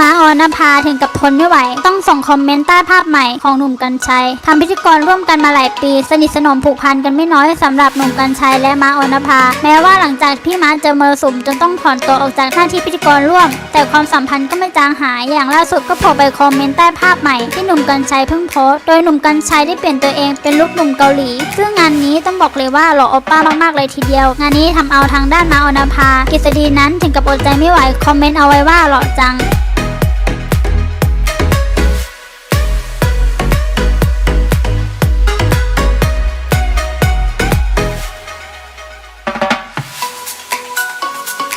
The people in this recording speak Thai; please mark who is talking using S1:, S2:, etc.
S1: ม้าออนภาถึงกับ ทนไม่ไหว ต้องส่งคอมเมนต์ใต้ภาพใหม่ของหนุ่มกัญชัยทำพิธีกรร่วมกันมาหลายปี สนิทสนมผูกพันกันไม่น้อยสำหรับหนุ่มกัญชัยและมาอนภา แม้ว่าหลังจากพี่มาเจอมรสุมจนต้องถอนตัวออกจากหน้าที่พิธีกรร่วม แต่ความสัมพันธ์ก็ไม่จางหายอย่างล่าสุดก็โผล่ไปคอมเมนต์ใต้ภาพใหม่ที่หนุ่มกัญชัยเพิ่งโพสต์โดยหนุ่มกัญชัยได้เปลี่ยนตัวเองเป็นลุคหนุ่มเกาหลี ซึ่งงานนี้ต้องบอกเลยว่าหล่อโอป้ามากๆเลยทีเดียว งานนี้ทำเอาทางด้านมาออนภากฤษฎีนั้นถึงกับอดใจไม่ไหวคอมเมนต์เอาไว้ว่าหล่อจัง